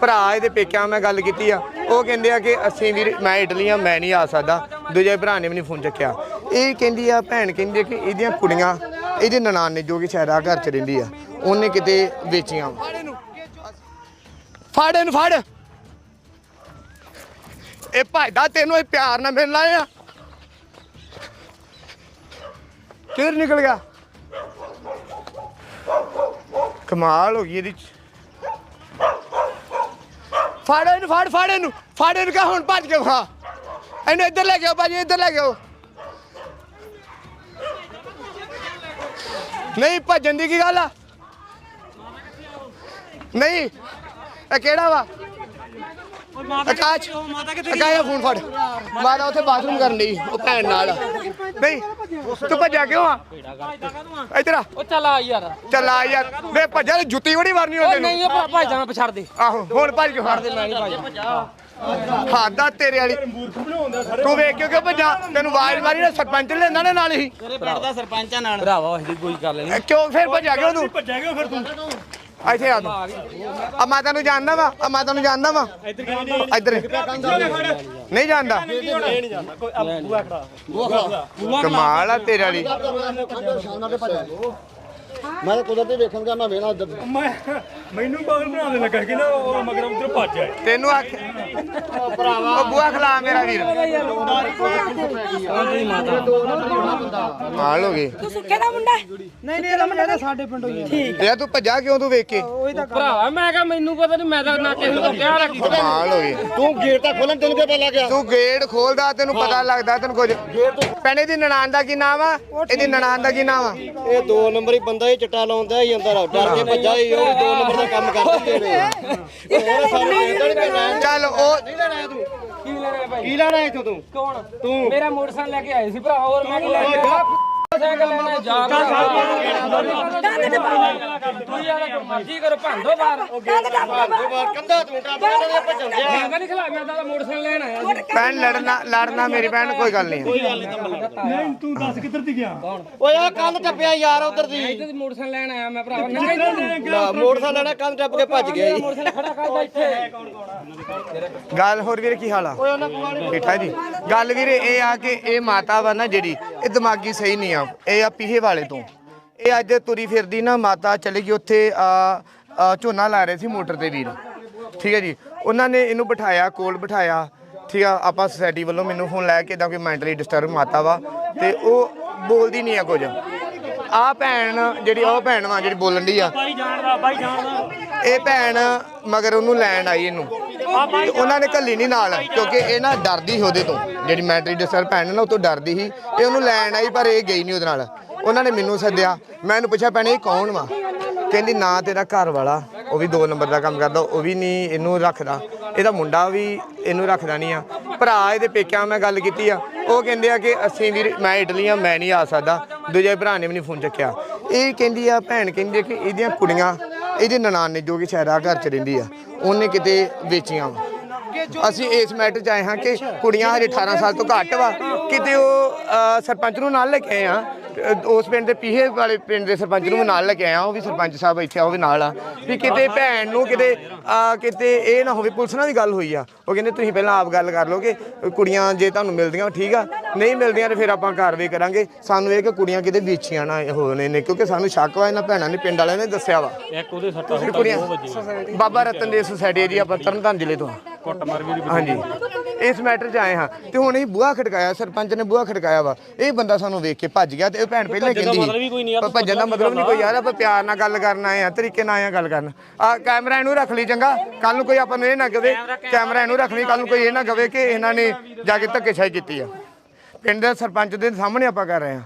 ਭਰਾ ਇਹਦੇ ਪੇਕਿਆਂ ਮੈਂ ਗੱਲ ਕੀਤੀ ਆ। ਉਹ ਕਹਿੰਦੇ ਆ ਕਿ ਅਸੀਂ ਵੀ ਮੈਂ ਇਟਲੀ ਆ, ਮੈਂ ਨਹੀਂ ਆ ਸਕਦਾ। ਦੂਜੇ ਭਰਾ ਨੇ ਵੀ ਨਹੀਂ ਫੋਨ ਚੱਕਿਆ। ਇਹ ਕਹਿੰਦੀ ਆ, ਭੈਣ ਕਹਿੰਦੀ ਆ ਕਿ ਇਹਦੀਆਂ ਕੁੜੀਆਂ, ਇਹਦੇ ਨਨਾਣ ਨੇ ਜੋ ਕਿ ਸ਼ਾਇਦ ਘਰ ਚ ਰਹਿੰਦੀ ਆ, ਉਹਨੇ ਕਿਤੇ ਵੇਚੀਆਂ ਫੜ ਇਹਨੂੰ, ਫੜ। ਇਹ ਭਾਈਦਾ ਤੈਨੂੰ ਇਹ ਪਿਆਰ ਨਾਲ ਮਿਲਣਾ ਆ। ਕਿੱਧਰ ਨਿਕਲ ਗਿਆ? ਕਮਾਲ ਹੋ ਗਈ ਇਹਦੀ। ਫੜ ਇਹਨੂੰ, ਫੜ ਫੜ ਇਹਨੂੰ। ਫੜ ਇਹਨੂੰ ਕਹ, ਹੁਣ ਭੱਜ ਕੇ ਖਾ ਇਹਨੂੰ ਇੱਧਰ ਲੈ ਕੇ ਆਓ, ਭਾਜੀ, ਇੱਧਰ ਲੈ ਕੇ ਆਓ। ਨਹੀਂ, ਭੱਜਣ ਦੀ ਕੀ ਗੱਲ ਆ? ਨਹੀਂ, ਇਹ ਕਿਹੜਾ ਵਾ? ਆਕਾਸ਼ ਆਕਾਸ਼ ਫੋਨ ਫੜ। ਮਾਤਾ ਉੱਥੇ ਬਾਥਰੂਮ ਕਰਨ ਲਈ ਉਹ ਭੈਣ ਨਾਲ। ਨਹੀਂ ਤੂੰ ਭੱਜਿਆ ਕਿਉਂ ਆ? ਇੱਧਰ ਆ। ਉਹ ਚੱਲ ਆ ਯਾਰ। ਚੱਲ ਆ ਯਾਰ। ਵੇ ਭੱਜਿਆ ਤੇ ਜੁੱਤੀ ਬੜੀ ਮਾਰਨੀ ਉਹਨੇ ਉਹ ਨਹੀਂ ਇਹ ਭਾਈ ਜਾਣਾ ਪਛਾੜ ਦੇ। ਆਹੋ ਹੁਣ ਭੱਜ ਕੇ ਫੜ। ਦੇ ਮੈਂ ਨਹੀਂ ਭਾਈ ਹਾਦਾ ਤੇਰੇ ਵਾਲੀ। ਤੂੰ ਵੇਖ ਕਿਉਂ ਕਿ ਭੱਜਾ ਤੈਨੂੰ ਆਵਾਜ਼ ਮਾਰੀ ਨਾ ਸਰਪੰਚ ਲੈਂਦਾ ਨੇ ਨਾਲ ਹੀ। ਤੇਰੇ ਪਿੰਡ ਦਾ ਸਰਪੰਚਾਂ ਨਾਲ। ਭਰਾਵਾ ਇਹਦੀ ਕੋਈ ਗੱਲ ਨਹੀਂ ਕਿਉਂ ਫਿਰ ਭੱਜਿਆ ਕਿਉਂ ਤੂੰ? ਭੱਜੇਗਾ ਫਿਰ ਤੂੰ? ਇੱਥੇ ਆ ਤੂੰ। ਆ ਮਾਤਾ ਨੂੰ ਜਾਣਦਾ ਵਾ, ਆ ਮਾਤਾ ਨੂੰ ਜਾਣਦਾ ਵਾ। ਇੱਧਰ। ਨਹੀਂ ਜਾਣਦਾ। ਕਮਾਲ ਆ ਤੇਰੇ ਵਾਲੀ। ਮੈਂ ਤਾਂ ਕੁਦਰਤੀ ਵੇਖਣ ਗਿਆ, ਮੈਂ ਵੇਣਾ ਮੈਨੂੰ ਪਾਗਲ ਬਣਾ ਦੇ ਲੱਗਾ ਕਿ ਨਾ ਉਹ ਮਗਰ ਉਧਰ ਭੱਜ ਆਏ। ਤੈਨੂੰ ਆਖ ਭਰਾਵਾ। ਉਹ ਬੁਆ ਖਲਾ ਮੇਰਾ ਵੀਰ। ਕਮਾਲ ਹੋ ਗਈ ਤੂੰ ਸੁੱਖੇ ਦਾ ਮੁੰਡਾ ਨਹੀਂ ਨਹੀਂ ਇਹਦਾ ਮੁੰਡਾ ਸਾਡੇ ਪਿੰਡੋਂ ਹੀ ਠੀਕ ਯਾ ਤੂੰ ਭੱਜਾ ਕਿਉਂ ਤੂੰ ਵੇਖ ਕੇ? ਭਰਾਵਾ ਮੈਂ ਕਹਾਂ ਮੈਨੂੰ ਪਤਾ ਨਹੀਂ ਮੈਂ ਤਾਂ ਨਾ ਕਿਸੇ ਨੂੰ ਕਿਹਾ ਰੱਖੀ ਕਮਾਲ ਹੋ ਗਈ ਤੂੰ ਗੇਟ ਤਾਂ ਖੋਲਣ ਤੈਨੂੰ ਕਿਵੇਂ ਲੱਗ ਗਿਆ? ਤੂੰ ਗੇਟ ਖੋਲਦਾ ਤੈਨੂੰ ਪਤਾ ਲੱਗਦਾ ਤੈਨੂੰ ਕੁਝ। ਪੈਣੇ ਦੀ ਨਨਾਣ ਦਾ ਕੀ ਨਾਮ ਆ? ਇਹਦੀ ਨਨਾਣ ਦਾ ਕੀ ਨਾਮ ਆ? ਇਹ ਦੋ ਨੰਬਰ ਹੀ ਬੰਦਾ ਹੀ ਚਿੱਟਾ ਲਾਉਂਦਾ ਹੀ ਅੰਦਰ ਡਰ ਕੇ ਭੱਜਾ ਹੀ ਉਹ ਵੀ ਦੋ ਨੰਬਰ ਦਾ ਕੰਮ ਕਰਦਾ ਤੇ ਉਹ ਸਾਨੂੰ ਇਦਾਂ ਨਹੀਂ ਕਰਨਾ ਚੱਲ ਉਹ ਕੀ ਲੈਣਾ ਭਾਈ? ਕੀ ਲੈਣਾ ਇੱਥੋਂ ਤੂੰ? ਕੌਣ? ਤੂੰ। ਮੇਰਾ ਮੋਟਰਸਾਈਕਲ ਲੈ ਕੇ ਆਏ ਸੀ ਭਰਾ ਹੋਰ ਮੈਂ ਕੀ ਲੈ ਕੇ ਆਇਆ ਸਾਈਕਲ ਲੈਣਾ ਜਾ ਤੂੰ ਯਾਰ ਮਰਜ਼ੀ ਕਰੋ ਭੰਦੋ ਬਾਹਰ ਕੰਧਾ ਤੂੰ ਟੱਪ ਕੇ ਉਹਨਾਂ ਦੇ ਭੱਜਣ ਦਿਆ ਮੈਂ ਨਹੀਂ ਖਿਲਾ ਮੈਂ ਤਾਂ ਮੋਟਰਸਾਈਕਲ ਲੈਣ ਆਇਆ ਸੀ ਭੈਣ ਲੜਨਾ ਲੜਨਾ ਮੇਰੀ ਭੈਣ ਕੋਈ ਗੱਲ ਨਹੀਂ ਨਹੀਂ ਤੂੰ ਦੱਸ ਕਿੱਧਰ ਦੀ ਗਿਆ ਓਏ ਆ ਕੰਧ ਟੱਪਿਆ ਯਾਰ ਉਧਰ ਦੀ ਇੱਥੇ ਦੀ ਮੋਟਰਸਾਈਕਲ ਲੈਣ ਆਇਆ ਮੈਂ ਭਰਾਵਾ ਲਾ, ਮੋਟਰਸਾਈਕਲ ਲੈਣਾ ਕੰਧ ਟੱਪ ਕੇ ਭੱਜ ਗਿਆ ਜੀ ਮੋਟਰਸਾਈਕਲ ਖੜਾ ਕਰਦਾ ਇੱਥੇ ਗੱਲ ਹੋਰ ਵੀਰੇ ਕੀ ਹਾਲ ਆ ਬੈਠਾ ਜੀ ਗੱਲ ਵੀਰੇ ਇਹ ਆ ਕਿ ਇਹ ਮਾਤਾ ਵਾ ਨਾ ਜਿਹੜੀ ਇਹ ਦਿਮਾਗੀ ਸਹੀ ਨਹੀਂ ਆ ਇਹ ਆ ਪੀਹੇ ਵਾਲੇ ਤੋਂ। ਇਹ ਅੱਜ ਤੁਰੀ ਫਿਰਦੀ ਨਾ ਮਾਤਾ ਚਲੇ ਗਈ ਉੱਥੇ ਆ ਝੋਨਾ ਲਾ ਰਹੇ ਸੀ ਮੋਟਰ ਤੇ ਵੀਰ। ਠੀਕ ਹੈ ਜੀ। ਉਹਨਾਂ ਨੇ ਇਹਨੂੰ ਬਿਠਾਇਆ ਕੋਲ ਬਿਠਾਇਆ। ਠੀਕ ਆ ਆਪਾਂ ਸੁਸਾਇਟੀ ਵੱਲੋਂ ਮੈਨੂੰ ਫੋਨ ਲੈ ਕੇ ਇਦਾਂ ਕੋਈ ਮੈਂਟਲੀ ਡਿਸਟਰਬ ਮਾਤਾ ਵਾ। ਤੇ ਉਹ ਬੋਲਦੀ ਨਹੀਂ ਆ ਕੁਝ। ਆ ਭੈਣ ਜਿਹੜੀ ਉਹ ਭੈਣ ਵਾ ਜਿਹੜੀ ਬੋਲਣ ਦੀ ਆ। ਬਾਈ ਜਾਣਦਾ ਬਾਈ ਜਾਣਦਾ ਇਹ ਭੈਣ ਮਗਰ ਉਹਨੂੰ ਲੈਣ ਆਈ ਇਹਨੂੰ। ਉਹਨਾਂ ਨੇ ਕੱਲੀ ਨਹੀਂ ਨਾਲ ਕਿਉਂਕਿ ਇਹ ਨਾ ਡਰਦੀ ਸੀ ਉਹਦੇ ਤੋਂ। ਜਿਹੜੀ ਮੈਂਟਰੀ ਡਿਸਟਰਬ ਭੈਣ ਨਾ ਉਹ ਤੋਂ ਡਰਦੀ ਸੀ। ਇਹ ਉਹਨੂੰ ਲੈਣ ਆਈ ਪਰ ਇਹ ਗਈ ਨਹੀਂ ਉਹਦੇ ਨਾਲ। ਉਹਨਾਂ ਨੇ ਮੈਨੂੰ ਸੱਦਿਆ। ਮੈਂ ਇਹਨੂੰ ਪੁੱਛਿਆ ਭੈਣੇ ਇਹ ਕੌਣ ਵਾ? ਕਹਿੰਦੀ ਨਾ ਤੇਰਾ ਘਰ ਵਾਲਾ। ਉਹ ਵੀ ਦੋ ਨੰਬਰ ਦਾ ਕੰਮ ਕਰਦਾ। ਉਹ ਵੀ ਨਹੀਂ ਇਹਨੂੰ ਰੱਖਦਾ। ਇਹਦਾ ਮੁੰਡਾ ਵੀ ਇਹਨੂੰ ਰੱਖਦਾ ਨਹੀਂ ਆ। ਭਰਾ ਇਹਦੇ ਪੇਕਿਆਂ ਮੈਂ ਗੱਲ ਕੀਤੀ ਆ। ਉਹ ਕਹਿੰਦੇ ਆ ਕਿ ਅਸੀਂ ਵੀ ਮੈਂ ਇਟਲੀ ਆ ਮੈਂ ਨਹੀਂ ਆ ਸਕਦਾ। ਦੂਜੇ ਭਰਾ ਨੇ ਵੀ ਨਹੀਂ ਫੋਨ ਚੱਕਿਆ। ਇਹ ਕਹਿੰਦੀ ਆ ਭੈਣ ਕਹਿੰਦੀ ਆ ਕਿ ਇਹਦੀਆਂ ਕੁੜੀਆਂ ਇਹਦੇ ਨਨਾਣ ਨੇ ਜੋ ਕਿ ਸ਼ਹਿਰਾ ਘਰ ਚ ਰਹਿੰਦੀ ਆ ਉਹਨੇ ਕਿਤੇ ਵੇਚੀਆਂ ਵਾ। ਅਸੀਂ ਇਸ ਮੈਟਰ 'ਚ ਆਏ ਹਾਂ ਕਿ ਕੁੜੀਆਂ ਹਜੇ 18 ਸਾਲ ਤੋਂ ਘੱਟ ਵਾ। ਕਿਤੇ ਉਹ ਅ, ਸਰਪੰਚ ਨੂੰ ਨਾਲ ਲੈ ਕੇ ਆਏ ਆ। ਉਸ ਪਿੰਡ ਦੇ ਪੀਹੇ ਵਾਲੇ ਪਿੰਡ ਦੇ ਸਰਪੰਚ ਨੂੰ ਵੀ ਨਾਲ ਲੈ ਕੇ ਆਇਆ ਉਹ ਵੀ ਸਰਪੰਚ ਸਾਹਿਬ ਇੱਥੇ ਆ ਉਹ ਵੀ ਨਾਲ ਆ। ਵੀ ਕਿਤੇ ਭੈਣ ਨੂੰ ਕਿਤੇ ਅ, ਕਿਤੇ ਇਹ ਨਾ ਹੋਵੇ ਪੁਲਿਸ ਨਾਲ ਵੀ ਗੱਲ ਹੋਈ ਆ। ਉਹ ਕਹਿੰਦੇ ਤੁਸੀਂ ਪਹਿਲਾਂ ਆਪ ਗੱਲ ਕਰ ਲਓ ਕਿ ਕੁੜੀਆਂ ਜੇ ਤੁਹਾਨੂੰ ਮਿਲਦੀਆਂ ਠੀਕ ਆ। ਨਹੀਂ ਮਿਲਦੀਆਂ ਤੇ ਫਿਰ ਆਪਾਂ ਕਾਰਵਾਈ ਕਰਾਂਗੇ। ਸਾਨੂੰ ਇਹ ਕਿ ਕੁੜੀਆਂ ਕਿਤੇ ਵੇਚੀਆਂ ਨਾ ਹੋਣੇ ਨੇ ਕਿਉਂਕਿ ਸਾਨੂੰ ਸ਼ੱਕ ਵਾ ਇਹਨਾਂ ਭੈਣਾਂ ਨੇ ਪਿੰਡ ਵਾਲਿਆਂ ਨੇ ਦੱਸਿਆ ਵਾ। ਇੱਕ ਉਹਦੇ ਸੱਟਾ ਕੁੜੀਆਂ ਬਾਬਾ ਰਤਨ ਦੇ ਸੁਸਾਇਟੀ ਹੈ ਜੀ ਆਪਾਂ ਤਰਨਤਾਰਨ ਜ਼ਿਲ੍ਹੇ ਤੋਂ ਕੁੱਟ ਮਾਰ ਵੀ ਹਾਂਜੀ। ਇਸ ਮੈਟਰ 'ਚ ਆਏ ਹਾਂ। ਤੇ ਹੁਣ ਇਹ ਬੂਹਾ ਖੜਕਾਇਆ ਸਰਪੰਚ ਨੇ ਬੂਹਾ ਖੜਕਾਇਆ ਵਾ। ਇਹ ਬੰਦਾ ਸਾਨੂੰ ਵੇਖ ਕੇ ਭੱਜ ਗਿਆ ਤੇ ਇਹ ਭੈਣ ਪਹਿਲਾਂ ਕਹਿੰਦੀ ਪਰ ਭੱਜਣ ਦਾ ਮਤਲਬ ਨਹੀਂ ਕੋਈ ਯਾਰ ਆਪਾਂ ਪਿਆਰ ਨਾਲ ਗੱਲ ਕਰਨ ਆਏ ਆ ਤਰੀਕੇ ਨਾਲ ਆਏ ਆ ਗੱਲ ਕਰਨ। ਆ ਕੈਮਰਾ ਇਹਨੂੰ ਰੱਖ ਲਈ ਚੰਗਾ ਕੱਲ ਨੂੰ ਕੋਈ ਆਪਾਂ ਨੂੰ ਇਹ ਨਾ ਕਵੇ ਕੈਮਰਾ ਇਹਨੂੰ ਰੱਖ ਲਈ ਕੱਲ ਨੂੰ ਕੋਈ ਇਹ ਨਾ ਕਵੇ ਕਿ ਇਹਨਾਂ ਨੇ ਜਾ ਕੇ ਧੱਕੇਸ਼ਾਹੀ ਕੀਤੀ ਆ। ਪਿੰਡ ਦੇ ਸਰਪੰਚ ਦੇ ਸਾਹਮਣੇ ਆਪਾਂ ਕਰ ਰਹੇ ਆ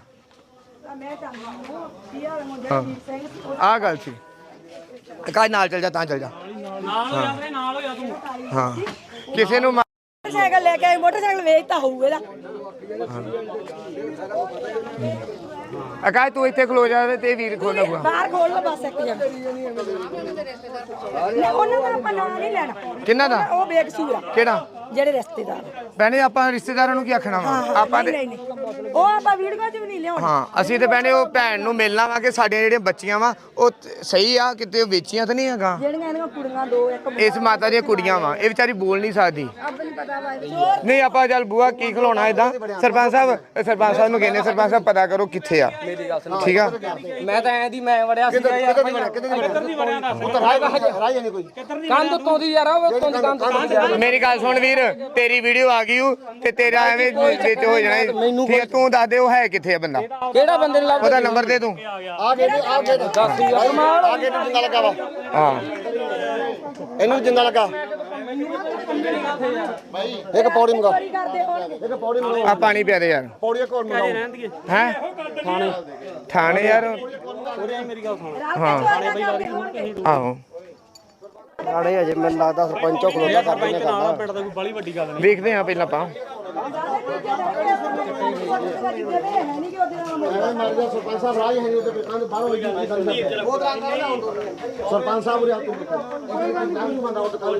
ਆਹ ਗੱਲ ਸੀ। ਕਾਜ ਨਾਲ ਚੱਲ ਜਾ ਤਾਂ ਚੱਲ ਜਾ। ਨਾਲ ਹੋ ਜਾ ਨਾਲ ਹੋ ਜਾ ਤੂੰ। ਹਾਂ। ਕਿਸੇ ਨੂੰ ਮੋਟਰਸਾਈਕਲ ਲੈ ਕੇ ਆਏ ਮੋਟਰਸਾਈਕਲ ਵੇਚਤਾ ਹੋਊ ਇਹਦਾ। ਅਕਾਸ਼ ਤੂੰ ਇੱਥੇ ਖਲੋ ਜਾ ਤੇ ਇਹ ਵੀਰ ਖੋਲੂਗਾ ਬਾਹਰ ਖੋਲ ਲਓ ਬਸ ਇੱਕ ਜਣ। ਉਹਨਾਂ ਦਾ ਆਪਾਂ ਨਾਂ ਨਹੀਂ ਲੈਣਾ। ਕਿੰਨਾ ਦਾ? ਉਹ ਬੇਕਸੂਰ ਆ। ਕਿਹੜਾ? ਜਿਹੜੇ ਰਿਸ਼ਤੇਦਾਰ। ਭੈਣੇ ਆਪਾਂ ਰਿਸ਼ਤੇਦਾਰਾਂ ਨੂੰ ਕੀ ਆਖਣਾ ਵਾ? ਆਪਾਂ ਨਹੀਂ ਤੇ ਨਹੀਂ ਨਹੀਂ। ਉਹ ਆਪਾਂ ਵੀਡੀਓ 'ਚ ਵੀ ਨਹੀਂ ਲਿਆਉਣਾ। ਹਾਂ ਅਸੀਂ ਤੇ ਭੈਣੇ ਉਹ ਭੈਣ ਨੂੰ ਮਿਲਣਾ ਵਾ ਕਿ ਸਾਡੀਆਂ ਜਿਹੜੀਆਂ ਬੱਚੀਆਂ ਵਾ ਉਹ ਤ- ਸਹੀ ਆ ਕਿਤੇ ਉਹ ਵੇਚੀਆਂ ਤਾਂ ਨਹੀਂ ਹੈਗਾ? ਜਿਹੜੀਆਂ ਇਹਨਾਂ ਕੁੜੀਆਂ ਦੋ ਇੱਕ ਇਸ ਮਾਤਾ ਦੀਆਂ ਕੁੜੀਆਂ ਵਾ ਇਹ ਵਿਚਾਰੀ ਬੋਲ ਨਹੀਂ ਸਕਦੀ। ਪਤਾ ਵਾ ਨਹੀਂ। ਆਪਾਂ ਚੱਲ ਬੂਆ ਕੀ ਖਲੋਣਾ ਇਦਾਂ ਸਰਪੰਚ ਸਾਹਿਬ ਸਰਪੰਚ ਸਾਹਿਬ ਨੂੰ ਕਹਿੰਦੇ ਸਰਪੰਚ ਸਾਹਿਬ ਪਤਾ ਕਰੋ ਕਿੱਥੇ ਆ। ਠੀਕ ਆ? ਮੈਂ ਤਾਂ ਐਂ ਦੀ ਮੈਂ ਵੜਿਆ ਸੀਗਾ ਯਾਰ ਰਾਜ ਨਹੀਂ ਕੋਈ। ਕੰਧ ਉੱਤੋਂ ਦੀ ਯਾਰ ਉਹ ਉੱਤੋਂ ਦੀ ਕੰਧ ਉੱਤੋਂ ਦੀ ਯਾਰ। ਮੇਰੀ ਗੱਲ ਸੁਣ ਵੀਰ ਤੇਰੀ ਵੀਡੀਓ ਆ ਗਈ ਊ ਤੇ ਤੇਰਾ ਐਵੇਂ ਵਿੱਚ ਹੋ ਜਾਣਾ। ਈ। ਤੂੰ ਦੱਸ ਦੇ ਉਹ ਹੈ ਕਿੱਥੇ ਆ ਬੰਦਾ? ਕਿਹੜਾ ਬੰਦੇ ਨੇ ਲੱਭ ਉਹਦਾ ਨੰਬਰ ਦੇ ਤੂੰ। ਆ ਗਏ ਆ ਗਏ ਆ ਗਏ ਜਿੰਦਾ ਲੱਗਾ ਵਾ। ਹਾਂ। ਇਹਨੂੰ ਜਿੰਦਾ ਲੱਗਾ। ਇੱਕ ਪੌੜੀ ਮੰਗਾ। ਕਰਦੇ ਹੋਣਗੇ ਇੱਕ ਪੌੜੀ ਮੰਗਾ। ਆ ਪਾਣੀ ਪਿਆ ਦੇ ਯਾਰ। ਪੌੜੀ ਇੱਕ ਹੋਰ ਮੰਗਾਓ ਹੈ? ਥਾਣੇ। ਥਾਣੇ ਯਾਰ। ਹਾਂ। ਆਹੋ। ਆੜੇ ਅਜੇ ਮੈਨੂੰ ਲੱਗਦਾ ਸਰਪੰਚੋ ਖਲੋਤਾ ਕਰਦੇ ਨੇ ਕਰਦਾ ਵੇਖਦੇ ਆ ਪਹਿਲਾਂ ਆਪਾਂ। ਮਰ ਗਿਆ ਸਰਪੰਚ ਸਾਹਿਬ ਰਾਜ ਹੈ ਨਹੀਂ ਉਹਦੇ ਕੰਨ ਬਾਹਰ ਹੋਈ ਗਈ ਸਰਪੰਚ ਸਾਹਿਬ ਉਰੇ ਆ ਤੂੰ ਨਾਮ ਬੰਦਾ ਉਹ ਤਾਂ ਕੱਲ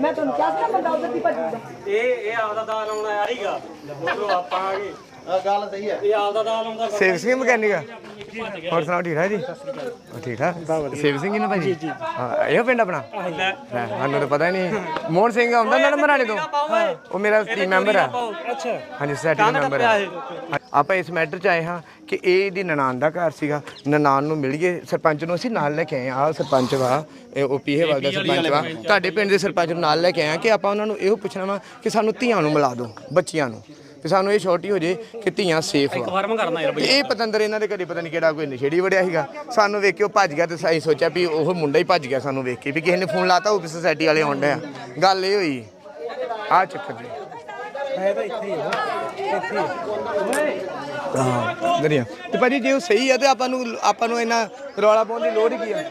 ਮੈਂ ਤੁਹਾਨੂੰ ਕਿਹਾ ਸੀ ਨਾ ਬੰਦਾ ਉਧਰ ਦੀ ਭੱਜੂਗਾ ਇਹ ਇਹ ਆਪਦਾ ਦਾਲ ਆਉਣਾ ਆਈਗਾ ਜਦੋਂ ਆਪਾਂ ਆ ਗਏ ਗੱਲ ਸਹੀ ਹੈ। ਇਹ ਆਪਦਾ ਦਾਲ ਆਉਂਦਾ ਸੇਵ ਸਿੰਘ ਮਕੈਨਿਕ ਹੋਰ ਸੁਣਾਓ ਠੀਕ ਠਾਕ ਜੀ? ਉਹ ਠੀਕ ਠਾਕ? ਸੇਵ ਸਿੰਘ ਹੀ ਨਾ ਭਾਜੀ? ਹਾਂ ਇਹੋ ਪਿੰਡ ਆਪਣਾ? ਲੈ ਸਾਨੂੰ ਤਾਂ ਪਤਾ ਹੀ ਨਹੀਂ। ਮੋਹਨ ਸਿੰਘ ਆਉਂਦਾ ਨਾ ਮਰਾਣੇ ਤੋਂ? ਉਹ ਮੇਰਾ ਟੀਮ ਮੈਂਬਰ ਆ। ਅੱਛਾ। ਹਾਂਜੀ ਦਾ ਮੈਂਬਰ ਆ। ਆਪਾਂ ਇਸ ਮੈਟਰ 'ਚ ਆਏ ਹਾਂ ਕਿ ਇਹ ਦੀ ਨਨਾਣ ਦਾ ਘਰ ਸੀਗਾ। ਨਨਾਣ ਨੂੰ ਮਿਲ ਗਏ। ਸਰਪੰਚ ਨੂੰ ਅਸੀਂ ਨਾਲ ਲੈ ਕੇ ਆਏ ਆ ਸਰਪੰਚ ਵਾ ਇਹ ਓਪੀਏ ਵਾਲ ਦਾ ਸਰਪੰਚ ਵਾ। ਤੁਹਾਡੇ ਪਿੰਡ ਦੇ ਸਰਪੰਚ ਨੂੰ ਨਾਲ ਲੈ ਕੇ ਆਏ ਹਾਂ ਕਿ ਆਪਾਂ ਉਹਨਾਂ ਨੂੰ ਇਹੋ ਪੁੱਛਣਾ ਵਾ ਕਿ ਸਾਨੂੰ ਧੀਆਂ ਨੂੰ ਮਿਲਾ ਦਿਓ ਬੱਚੀਆਂ ਨੂੰ। ਕਿ ਸਾਨੂੰ ਇਹ ਛੋਟੀ ਹੋ ਜੇ ਕਿ ਧੀਆਂ ਸੇਫ ਵਾ ਫਾਰਮ ਕਰਨਾ ਯਾਰ ਤੇ ਇਹ ਪਤੰਦਰ ਇਹਨਾਂ ਦੇ ਘਰੇ ਪਤਾ ਨਹੀਂ ਕਿਹੜਾ ਕੋਈ ਨਸ਼ੇੜੀ ਵੜਿਆ ਸੀਗਾ। ਸਾਨੂੰ ਵੇਖ ਕੇ ਉਹ ਭੱਜ ਗਿਆ ਤੇ ਅਸੀਂ ਸੋਚਿਆ ਵੀ ਉਹ ਮੁੰਡਾ ਹੀ ਭੱਜ ਗਿਆ ਸਾਨੂੰ ਵੇਖ ਕੇ ਵੀ ਕਿਸੇ ਨੇ ਫੋਨ ਲਾਤਾ ਉਹ ਸੋਸਾਇਟੀ ਵਾਲੇ ਆਉਂਦੇ ਆ। ਗੱਲ ਇਹ ਹੋਈ ਆ ਚੱਕਰ ਜੀ। ਹਾਂ ਦਰਿਆ ਤੇ ਭਾਜੀ ਜੇ ਉਹ ਸਹੀ ਹੈ ਤੇ ਆਪਾਂ ਨੂੰ ਆਪਾਂ ਨੂੰ ਇਹਨਾਂ ਰੌਲਾ ਪਾਉਣ ਦੀ ਲੋੜ ਹੀ ਕੀ ਆ?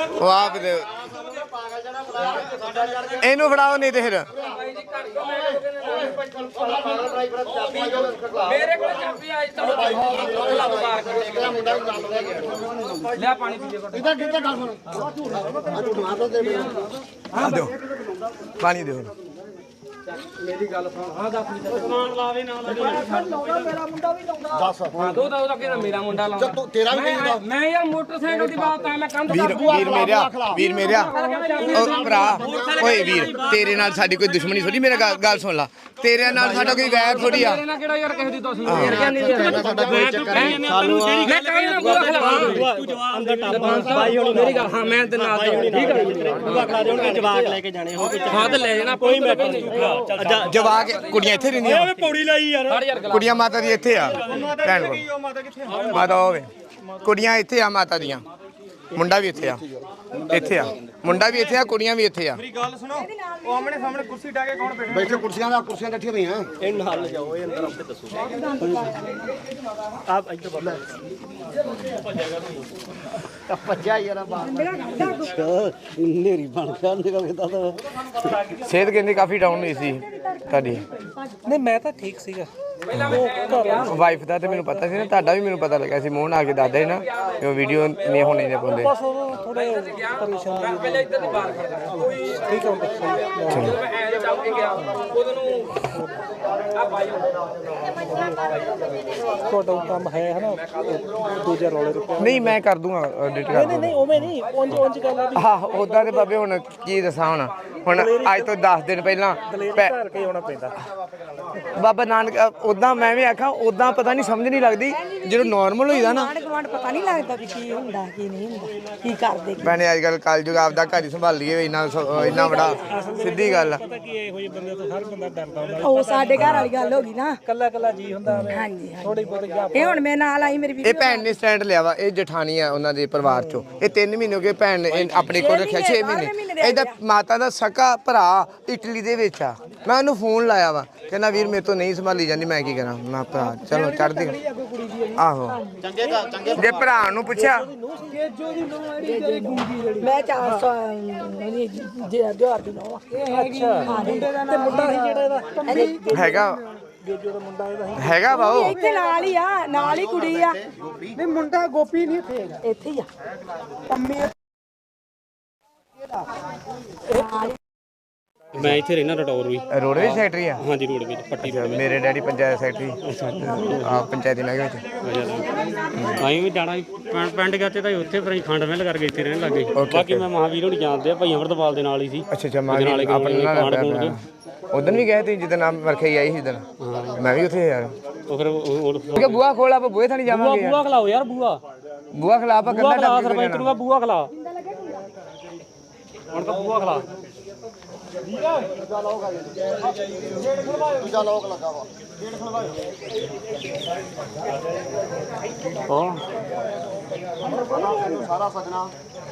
ਉਹ ਆਪ ਦੇ। ਇਹਨੂੰ ਫੜਾਓ ਨਹੀਂ ਤੇ ਫਿਰ। ਮੇਰੇ ਕੋਲ ਚਾਬੀ ਆ ਇੱਥੇ ਲੈ ਪਾਣੀ ਪੀ ਜਾ ਇਧਰ ਕਿੱਥੇ ਗੱਲ ਸੁਣ। ਆ ਝੂਠ ਮਾਰਦਾ ਤੇ ਆ ਦਿਓ। ਪਾਣੀ ਦਿਓ। ਦੋ ਦਾ ਉਹਦਾ ਕਿਹੜਾ ਮੇਰਾ ਮੁੰਡਾ ਲਾਉਂਦਾ। ਤੂੰ ਤੇਰਾ ਵੀ ਮੈਂ ਮੈਂ ਯਾਰ ਮੋਟਰਸਾਈਕਲ ਦੀ ਬਾਤ ਆ ਮੈਂ ਕੰਧ ਵੀਰ ਵੀਰ ਮੇਰਾ ਵੀਰ ਮੇਰਾ ਉਹ ਭਰਾ ਓਏ ਵੀਰ ਤੇਰੇ ਨਾਲ ਸਾਡੀ ਕੋਈ ਦੁਸ਼ਮਣੀ ਥੋੜੀ ਮੇਰਾ ਗੱਲ- ਗੱਲ ਸੁਣ ਲਾ। ਤੇਰੇ ਨਾਲ ਸਾਡਾ ਕੋਈ ਵੈਰ ਥੋੜੀ ਆ। ਮੇਰੇ ਨਾਲ ਕਿਹੜਾ ਯਾਰ ਕਿਸੇ ਦੀ ਤੁਸੀਂ ਫੇਰ ਕਿਆ ਨਹੀਂ ਸਾਡਾ ਕੋਈ ਚੱਕਰ ਨਹੀਂ। ਸਾਨੂੰ ਮੈਂ ਕਹਿੰਦਾ ਨਾ ਬੁਰਾ ਖਿਲਾਵਾ ਤੂੰ ਜਵਾਬ ਅੰਦਰ ਟੱਪ ਬਾਈ ਹੋਣੀ ਮੇਰੀ ਗੱਲ ਹਾਂ ਮੈਂ ਤੇ ਨਾਲ ਦਾ ਠੀਕ ਹੈ ਤੂੰ ਆਖਲਾ ਦੇ ਹੁਣ ਜਵਾਕ ਲੈ ਕੇ ਜਾਣੇ ਹੋ ਕੋਈ ਹਾਂ ਤੇ ਲੈ ਜਾਣਾ ਕੋਈ ਮੈਟਰ ਨਹੀਂ। ਜਵਾਕ ਕੁੜੀਆਂ ਇੱਥੇ ਰਹਿੰਦੀਆਂ ਓਏ ਪੌੜੀ ਲਾਈ ਯਾਰ। ਕੁੜੀਆਂ ਮਾਤਾ ਦੀ ਇੱਥੇ ਆ ਭੈਣ ਕੋਲ। ਮਾਤਾ ਕਿੱਥੇ ਆ? ਮਾਤਾ ਹੋਵੇ ਕੁੜੀਆਂ ਇੱਥੇ ਆ ਮਾਤਾ ਦੀਆਂ। ਮੁੰਡਾ ਵੀ ਇੱਥੇ ਆ ਇੱਥੇ ਆ। ਮੁੰਡਾ ਵੀ ਇੱਥੇ ਆ ਕੁੜੀਆਂ ਵੀ ਇੱਥੇ ਆ। ਮੇਰੀ ਗੱਲ ਸੁਣੋ ਉਹ ਆਮਣੇ ਸਾਹਮਣੇ ਕੁਰਸੀ ਢਾ ਕੇ ਕੌਣ ਬੈਠਾ? ਬੈਠੇ ਕੁਰਸੀਆਂ ਦਾ ਕੁਰਸੀਆਂ ਡੱਠੀਆਂ ਪਈਆਂ ਭੱਜਿਆ ਯਾਰ ਨੇਰੀ ਬਣ ਗਿਆ ਤਾਂ। ਸਿਹਤ ਕਹਿੰਦੀ ਕਾਫੀ ਡਾਊਨ ਹੋਈ ਸੀ ਤੁਹਾਡੀ। ਨਹੀਂ ਮੈਂ ਤਾਂ ਠੀਕ ਸੀਗਾ। ਵਾਈਫ ਦਾ ਤੇ ਮੈਨੂੰ ਪਤਾ ਸੀ ਨਾ ਤੁਹਾਡਾ ਵੀ ਮੈਨੂੰ ਪਤਾ ਲੱਗਿਆ ਸੀ। ਮੋਹਨ ਆ ਕੇ ਦੱਸਦਾ ਸੀ ਨਾ ਕਿ ਉਹ ਵੀਡੀਓ ਨਹੀਂ ਹੋਣੀ ਨੇ ਪਾਉਂਦੇ। ਥੋੜੇ ਪਰੇਸ਼ਾਨ ਪਹਿਲੇ ਇੱਧਰ ਦੀ ਬਾਹਰ ਖੜਦਾ ਕੋਈ ਠੀਕ ਹੋ ਚਲੋ ਮੈਂ ਐ ਚੱਲ। ਕੇ ਗਿਆ ਉਹਦੇ ਨੂੰ ਆ ਬਾਈ ਤੁਹਾਡਾ ਕੰਮ ਹੈ ਹਨਾ? ਦੂਜੇ ਰੌਲੇ ਰੁਪਏ ਨਹੀਂ ਮੈਂ ਕਰ ਦੂੰਗਾ ਐਡਿਟ ਕਰ ਦੂੰਗਾ ਨਹੀਂ ਉਵੇਂ ਨਹੀਂ ਉਂਝ ਉਂਝ ਗੱਲ ਆ ਵੀ ਆਹ ਉਦਾਂ ਦੇ ਬਾਬੇ ਹੁਣ ਕੀ ਦੱਸਾਂ ਹੁਣ? ਹੁਣ ਅੱਜ ਤੋਂ 10 ਦਿਨ ਪਹਿਲਾਂ ਪੈ- ਘਰ ਕੇ ਆਉਣਾ ਪੈਂਦਾ। ਬਾਬਾ ਨਾਨਕ ਉਦਾਂ ਮੈਂ ਵੀ ਆਖਾਂ ਉਦਾਂ ਪਤਾ ਨਹੀਂ ਸਮਝ ਨਹੀਂ ਲੱਗਦੀ ਜਦੋਂ ਨਾਰਮਲ ਹੋਈਦਾ ਨਾ। ਆਂਢ ਗੁਆਂਢ ਪਤਾ ਨਹੀਂ ਲੱਗਦਾ ਵੀ ਕੀ ਹੁੰਦਾ ਕੀ ਨਹੀਂ ਹੁੰਦਾ ਕੀ ਕਰਦੇ। ਭੈਣੇ ਅੱਜ ਕੱਲ ਕਲਯੁਗ ਆਪਦਾ ਘਰ ਹੀ ਸੰਭਾਲ ਲਈਏ ਇੰਨਾ ਸ- ਇੰਨਾ ਬੜਾ ਸਿੱਧੀ ਗੱਲ ਆ। ਪਤਾ ਕੀ ਇਹੋ ਜਿਹੇ ਬੰਦੇ ਤੋਂ ਹਰ ਬੰਦਾ ਡਰਦਾ ਹੁੰਦਾ। ਉਹ ਸਾਡੇ ਘਰ ਵਾਲੀ ਗੱਲ ਹੋ ਗਈ ਨਾ। ਕੱਲਾ ਕੱਲਾ ਜੀ ਹੁੰਦਾ ਹਾਂਜੀ ਹਾਂਜੀ। ਥੋੜੀ ਬਹੁਤੀ ਜਾ ਇਹ ਹੁਣ ਮੈਂ ਨਾਲ ਆਈ ਮੇਰੀ ਇਹ ਵੀਡੀਓ ਭੈਣ ਨੇ ਸਟੈਂਡ ਲਿਆ ਵਾ ਇਹ ਜਠਾਣੀ ਆ ਉਹਨਾਂ ਦੇ ਪਰਿਵਾਰ ਚੋਂ। ਇਹ 3 ਮਹੀਨੇ ਹੋ ਗਏ ਭੈਣ ਨੇ ਇਹ ਆਪਣੇ ਕੋਲ ਰੱਖਿਆ 6 ਮਹੀਨੇ। ਇਹਦਾ ਮਾਤਾ ਦਾ ਸਕਾ ਭਰਾ ਇਟਲੀ ਦੇ ਵਿੱਚ ਆ। ਮੈਂ ਉਹਨੂੰ ਫੋਨ ਲਾਇਆ ਵਾ ਕਹਿੰਦਾ ਵੀਰ ਮੇਰੇ ਤੋਂ ਨਹੀਂ ਸੰਭਾਲੀ ਜਾਂਦੀ ਮੈਂ ਕੀ ਕਰਾਂ? ਮੈਂ ਭਰਾ ਚਲੋ ਚੜਦੀ ਆਹੋ। ਜੇ ਭਰਾ ਨੂੰ ਪੁੱਛਿਆ। ਮੈਂ 400 ਨਹੀਂ ਜੇ ਦਿਹਾੜ ਦੀ ਨੋ ਅੱਛਾ। ਮੁੰਡੇ ਦਾ ਨਾਮ ਮੁੰਡਾ ਸੀ ਜਿਹੜਾ ਇਹਦਾ? ਹੈਗਾ। ਹੈਗਾ ਬਾਉ ਇੱਥੇ ਨਾਲ ਹੀ ਆ ਨਾਲ ਹੀ ਕੁੜੀ ਆ। ਨਹੀਂ ਮੁੰਡਾ ਗੋਪੀ ਨਹੀਂ ਇੱਥੇ ਹੈਗਾ। ਇੱਥੇ ਹੀ ਆ। ਮੈਂ ਇੱਥੇ ਰਹਿਣਾ ਰਟੌਰ ਵੀ। ਰੋਡਵੇ ਸੈਕਟਰੀ ਆ? ਹਾਂਜੀ ਰੋਡ ਵਿੱਚ ਪੱਟੀ ਰੋਡ ਮੇਰੇ ਡੈਡੀ ਪੰਚਾਇਤ ਸੈਕਟਰੀ। ਆ ਪੰਚਾਇਤੀ ਨਗਰ ਵਿੱਚ। ਆਈ ਵੀ ਜਾਣਾ ਸੀ, ਪਿੰਡ- ਪਿੰਡ ਗਿਆ ਤੇ ਤਾਂ ਉੱਥੇ ਫਿਰ ਅਸੀਂ ਖੰਡ ਮਿਲ ਕਰਕੇ ਇੱਥੇ ਰਹਿਣ ਲੱਗੇ ਬਾਕੀ ਮੈਂ ਮਹਾਵੀਰ ਨੂੰ ਜਾਣਦੇ ਆ ਭਾਈ ਅਮਰਤਪਾਲ ਦੇ ਨਾਲ ਹੀ ਸੀ। ਅੱਛਾ ਅੱਛਾ ਮਾਂ ਨਾਲ ਆਪਣਾ ਨਾਲ ਕਾਂਡ ਕੂੰਡ ਉਦੋਂ ਵੀ ਗਏ ਤੇ ਜਦੋਂ ਨਾਮ ਮਰਖਈ ਆਈ ਸੀ ਜਦੋਂ ਮੈਂ ਵੀ ਉੱਥੇ ਯਾਰ। ਉਹ ਫਿਰ ਉਹ- ਬੂਆ ਖੋਲ ਆਪਾਂ ਬੂਏ ਥਾਣੀ ਬੂਆ ਜਾਵਾਂਗੇ ਯਾਰ। ਬੂਆ ਖਲਾਓ ਯਾਰ ਬੂਆ ਬੂਆ ਖਿਲਾ ਆਪਾਂ ਬੂਆ ਕੰਦਾ ਖਲਾ ਟੱਪ ਕੇ ਸਰਪੰਚ ਨੂੰ ਕਹ ਬੂਆ ਖਲਾ। ਹੁਣ ਤਾਂ ਬੂਆ ਖਲਾ। ਹਾਂ।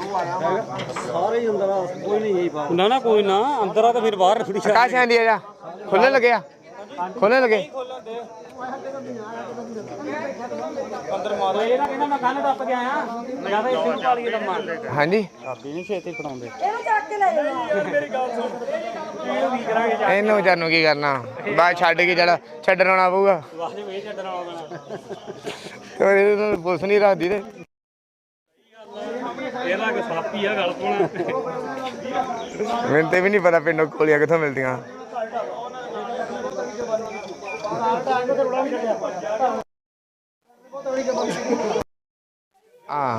ਸਾਰੇ ਹੀ ਅੰਦਰ ਆ ਕੋਈ ਨਹੀਂ ਹੈ ਬਾਹਰ। ਨਾ ਨਾ ਕੋਈ ਨਾ ਅੰਦਰ ਆ ਤਾਂ ਫਿਰ ਬਾਹਰ ਥੋੜੀ ਆਕਾਸ਼ ਆਂਦੀ ਆ ਜਾ। ਖੁੱਲਣ ਲੱਗਿਆ ਖੁੱਲਣ ਲੱਗੇ? ਅੰਦਰ ਮਾਰੋ। ਇਹ ਨਾ ਕਹਿੰਦਾ ਮੈਂ ਕੰਨ ਟੱਪ ਕੇ ਆਇਆ। ਜ਼ਿਆਦਾ ਇੱਥੇ ਨੂੰ ਪਾਲੀਏ ਦਮਾ ਹਾਂਜੀ। ਚਾਬੀ ਨਹੀਂ ਛੇਤੀ ਫੜਾਉਂਦੇ ਇਹਨੂੰ ਚੱਕ ਕੇ ਲੈ ਜਾਓ ਇਹਨੂੰ ਵਿਚਾਰ ਨੂੰ ਕੀ ਕਰਨਾ? ਬਾਅਦ ਛੱਡ ਕੇ ਜਿਹੜਾ ਛੱਡਣ ਆਉਣਾ ਪਊਗਾ। ਵਾਹ ਵੇ ਛੱਡਣਾ ਆਉਣਾ ਤੇ ਇਹਨਾਂ ਨੂੰ ਪੁਲਿਸ ਨਹੀਂ ਰੱਖਦੀ ਤੇ। ਇਹਦਾ ਕਿ ਸਾਪੀ ਆ ਗੱਲ ਪਾਉਣਾ ਮੈਨੂੰ ਤੇ ਵੀ ਨਹੀਂ ਪਤਾ ਪਿੰਡੋਂ ਕੋਲੀਆਂ ਕਿੱਥੋਂ ਮਿਲਦੀਆਂ। ਆ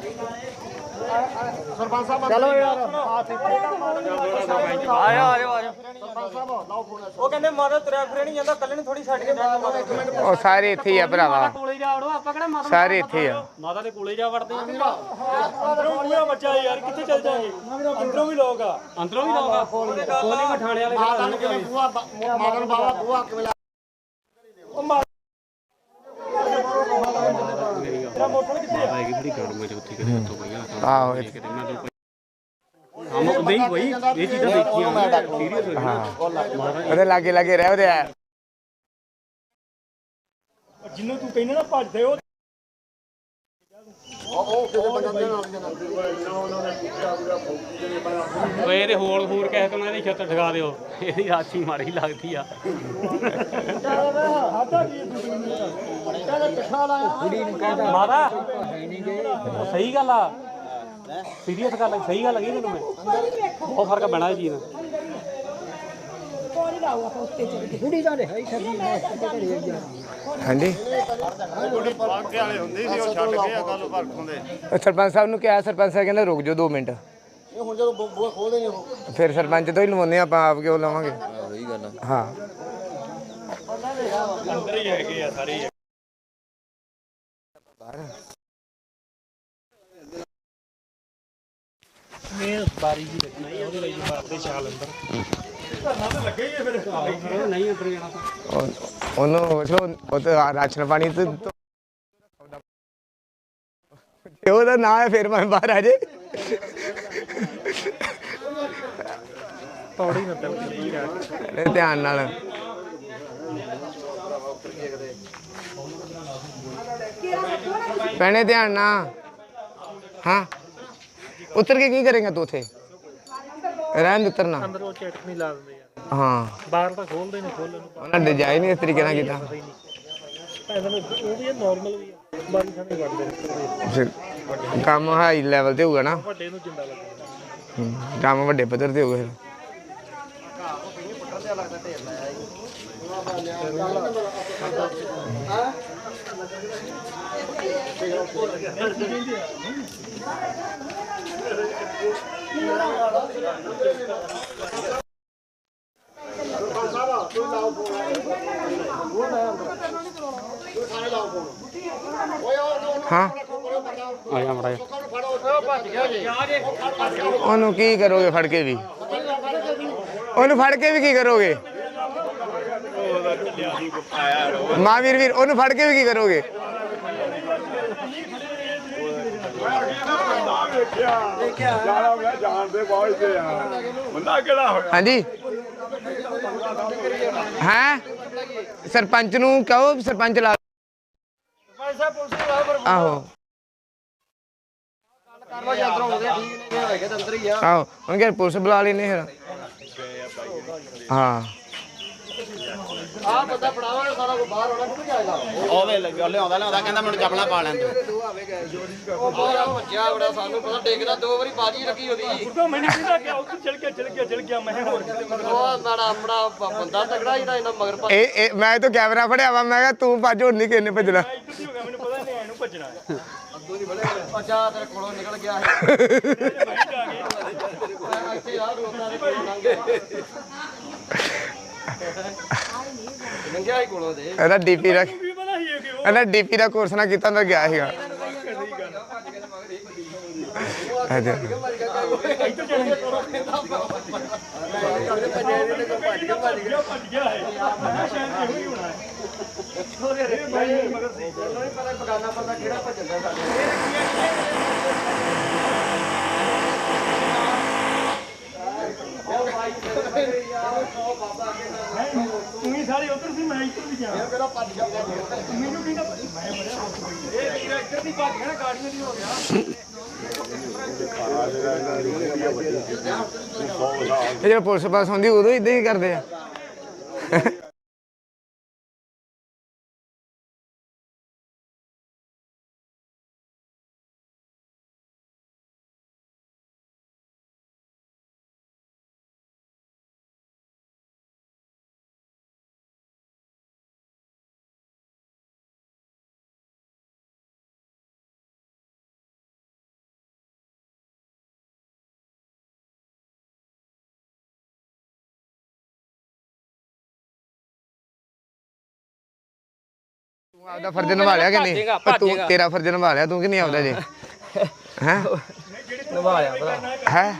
ਆਏਗਾ ਹਾਂ ਚਲੋ ਯਾਰ। ਆਇਆ ਆਇਆ ਆਇਆ ਉਹ ਕਹਿੰਦੇ ਮਾਤਾ ਤੁਰਿਆ ਫਿਰਿਆ ਨਹੀਂ ਜਾਂਦਾ ਕੱਲੇ ਨੂੰ ਥੋੜੀ ਛੱਡ ਕੇ ਮਾਤਾ। ਉਹ ਸਾਰੇ ਇੱਥੇ ਹੀ ਆ ਭਰਾਵਾ। ਕੋਲੇ ਜਾ ਵੜੋ ਆਪਾਂ ਕਿਹੜਾ ਮਾਤਾ ਸਾਰੇ ਇੱਥੇ ਆ। ਮਾਤਾ ਦੇ ਕੋਲੇ ਜਾ ਵੜਦੇ ਆ। ਅੰਦਰੋਂ ਬੂਆ ਬੱਚਾ ਯਾਰ ਕਿੱਥੇ ਚੱਲ ਜਾਗੇ? ਅੰਦਰੋਂ ਵੀ ਲੋਕ ਆ। ਅੰਦਰੋਂ ਵੀ ਲੋਗਾ ਕੋਲੇ ਮਠਾਣੇ ਵਾਲੇ ਮਾਤਾ ਨੂੰ ਕਿਵੇਂ ਬੂਆ ਮਾਤਾ ਨੂੰ ਬਾਬਾ ਬੂਆ ਕਿਵੇਂ ਲਾ ਆਏਗੀ ਥੋੜੀ ਗਰਮ ਚ ਉੱਥੇ ਕਿਤੇ ਉੱਥੋਂ ਪਈਆ ਆਹੋ ਇੱਥੇ। ਕਿਤੇ ਮੈਂ ਤੋਂ ਹਮ ਨਹੀਂ ਬਈ ਇਹ ਚੀਜ਼ਾਂ ਦੇਖੀਆਂ ਮੈਂ ਸੀਰੀਅਸ ਹੋ ਹਾਂ ਉਹਦੇ ਲਾਗੇ ਲਾਗੇ ਰਹਿ ਉਹਦੇ ਆ ਜਿੰਨੂੰ ਤੂੰ ਕਹਿੰਦਾ ਨਾ ਭੱਜਦੇ ਉਹ ਓਏ ਇਹਦੇ ਹੋਰ ਹੋਰ ਕਿਸੇ ਤੋਂ ਨਾ ਇਹਦੀ ਛੱਤ ਠਗਾ ਦਿਓ ਇਹਦੀ ਰਾਚੀ ਮਾੜੀ ਲੱਗਦੀ ਆ ਉਹ ਸਹੀ ਗੱਲ ਆ। ਸੀਰੀਅਸ ਗੱਲ ਆ, ਸਹੀ ਗੱਲ ਹੈਗੀ ਤੈਨੂੰ ਮੈਂ ਬਹੁਤ ਫ਼ਰਕ ਪੈਣਾ ਇਹ ਚੀਜ਼ ਕੇ ਕੁੜੀ ਦਾ ਹੈ ਛੱਡੀ ਮੈਂ ਕਿਤੇ ਘਰੇ ਗਿਆ ਹਾਂਜੀ। ਉਹ ਸਰਪੰਚ ਸਾਹਿਬ ਨੂੰ ਕਿਹਾ ਸਰਪੰਚ ਸਾਹਿਬ ਕਹਿੰਦਾ ਰੁਕ ਜਾਓ 2 ਮਿੰਟ। ਇਹ ਹੁਣ ਜਦੋਂ ਬੂ- ਬੂਆ ਖੋਲਦੇ ਨੇ ਉਹ। ਫਿਰ ਸਰਪੰਚ ਤੋਂ ਹੀ ਲਵਾਉਂਦੇ ਆਪਾਂ ਆਪ ਕਿਉਂ ਲਵਾਂਗੇ। ਸਹੀ ਗੱਲ ਆ। ਹਾਂ ਨਹੀਂ ਅੰਦਰ ਜਾਣਾ ਤਾਂ ਉਹ- ਉਹਨੂੰ ਪੁੱਛ ਲਓ ਉਹ ਤੇ ਰਾਸ਼ਨ ਪਾਣੀ ਤੇ ਤੇ ਉਹਦਾ ਨਾਂ ਹੈ ਫਿਰ ਮੈਂ ਬਾਹਰ ਆ ਜੇ। ਤੌੜੀ ਨਾ ਧਿਆਨ ਨਾਲ। ਪਹਿਣੇ ਧਿਆਨ ਨਾਲ। ਹਾਂ। ਉਤਰ ਕੇ ਕੀ ਕਰੇਗਾ ਤੂੰ ਉਥੇ? ਰਹਿਣ ਦੇ ਉਤਰਨਾ ਅੰਦਰ ਉਹ ਚਟਨੀ ਲਾ ਦਿੰਦੇ ਆ। ਹਾਂ। ਬਾਹਰ ਤਾਂ ਖੋਲਦੇ ਨੇ ਖੋਲਣ ਨੂੰ। ਉਹਨਾਂ ਡਿਜ਼ਾਈਨ ਹੀ ਇਸ ਤਰੀਕੇ ਨਾਲ ਕੀਤਾ। ਇਹਨਾਂ ਨੂੰ ਉਹ ਵੀ ਨਾਰਮਲ ਵੀ ਆ। ਬਾਰੀ ਸਾਨੇ ਵੜਦੇ ਨੇ। ਫਿਰ ਕੰਮ ਹਾਈ ਲੈਵਲ ਤੇ ਹੋਊਗਾ ਨਾ। ਵੱਡੇ ਨੂੰ ਜਿੰਦਾ ਲੱਗਦਾ। ਹੂੰ, ਕੰਮ ਵੱਡੇ ਪੱਧਰ ਤੇ ਹੋਊਗਾ ਫਿਰ। ਹਾਂ ਆ ਜਾ ਮੜਾ ਉਹਨੂੰ ਕੀ ਕਰੋਗੇ ਫੜ ਕੇ ਵੀ? ਉਹਨੂੰ ਫੜ ਕੇ ਵੀ ਕੀ ਕਰੋਗੇ? ਮਾਂ ਵੀਰ ਵੀਰ ਉਹਨੂੰ ਫੜ ਕੇ ਵੀ ਕੀ ਕਰੋਗੇ? ਜਾਣਾ ਮੈਂ ਜਾਣਦੇ ਪਹੁੰਚਦੇ ਆ ਬੰਦਾ ਕਿਹੜਾ ਹੋਇਆ? ਹਾਂਜੀ। ਹੈ? ਸਰਪੰਚ ਨੂੰ ਕਹੋ ਵੀ ਸਰਪੰਚ ਲਾ ਆਹੋ। ਆਹੋ ਹੁਣ ਕਿ ਪੁਲਿਸ ਬੁਲਾ ਲੈਨੇ ਫਿਰ। ਹਾਂ। ਆਹ ਬੰਦਾ ਫੜਾਵਾਂਗੇ ਸਾਰਾ ਕੁਝ ਬਾਹਰ ਹੋਣਾ ਕਿੱਥੇ ਜਾਏਗਾ? ਉਹ ਵੇ ਲਿਆਉਂਦਾ ਲਿਆਉਂਦਾ ਕਹਿੰਦਾ ਮੈਨੂੰ ਚੱਪਲਾਂ ਪਾ ਲੈਣ ਦਿਓ। ਉਹ ਬਾਹਰ ਬੱਚਿਆ ਬੜਾ ਸਾਨੂੰ ਪਤਾ ਟੇਕਦਾ ਦੋ ਵਾਰੀ ਬਾਜੀ ਲੱਗੀ ਉਹਦੀ। ਮੈਨੂੰ ਕਿਹਦਾ ਕਿ ਉੱਥੇ ਚਲ ਗਿਆ ਚਲ ਗਿਆ ਚਲ ਗਿਆ ਮੈਂ ਹੋਰ। ਕਿਤੇ ਉਹ ਮਾੜਾ ਆਪਣਾ ਬੰਦਾ ਤਗੜਾ ਜਿਹੜਾ ਇਹਨਾਂ ਮਗਰ ਇਹ ਇਹ ਮੈਂ ਤਾਂ ਕੈਮਰਾ ਫੜਿਆ ਵਾ ਮੈਂ ਕਿਹਾ ਤੂੰ ਭੱਜ ਹੋਰ ਨਹੀਂ ਕਿੰਨੇ ਭੱਜਣਾ। ਇੱਥੇ ਹੋ ਗਿਆ ਮੈਨੂੰ ਪਤਾ ਨਹੀਂ ਇਹਨੂੰ ਭੱਜਣਾ। ਬੱਚਾ ਤੇਰੇ ਕੋਲੋਂ ਨਿਕਲ ਗਿਆ ਸੀ ਇੱਥੇ ਆ ਲੋਕਾਂ ਦੇ ਲੰਘੇ ਲੰਘਿਆ ਹੀ ਕੋਲੋਂ ਦੇ ਇਹਦਾ ਡੀਪੀ ਦਾ ਵੀ ਪਤਾ ਹੀ ਹੈ ਕਿ ਉਹ ਇਹਦਾ ਡੀਪੀ ਦਾ ਕੋਰਸ ਨਾ ਕੀਤਾ ਤਾਂ ਗਿਆ ਸੀਗਾ। ਅੱਛਾ। ਭੱਜ ਗਿਆ ਹੈ ਮੈਂ ਸ਼ਾਇਦ ਇਹੋ ਹੀ ਹੋਣਾ ਹੈ ਤੂੰ ਹੀ ਸਾਰੇ ਉਧਰ ਸੀ ਮੈਂ ਇੱਧਰ ਵੀ ਗਿਆ ਮੇਰਾ ਭੱਜ ਗਿਆ ਮੈਨੂੰ ਕਹਿੰਦਾ ਮੈਂ ਬੜਿਆ ਇਹ ਵੀਰ ਇੱਧਰ ਦੀ ਭੱਜ ਗਿਆ ਗਾੜੀਆਂ ਦੀ ਹੋ ਗਿਆ। ਇਹ ਪੁਲਿਸ ਪਾਸ ਹੁੰਦੀ, ਉਦੋਂ ਇਦਾਂ ਹੀ ਕਰਦੇ ਆ। ਤੂੰ ਆਪਦਾ ਫਰਜ਼ ਨਿਭਾ ਲਿਆ ਕਿ ਨਹੀਂ? ਪਰ ਤੂੰ ਤੇਰਾ ਫਰਜ਼ ਨਿਭਾ ਲਿਆ ਤੂੰ ਕਿ ਨਹੀਂ ਆਪਦਾ ਜੀ? ਹੈ? ਨਿਭਾਇਆ ਭਰਾ। ਹੈ?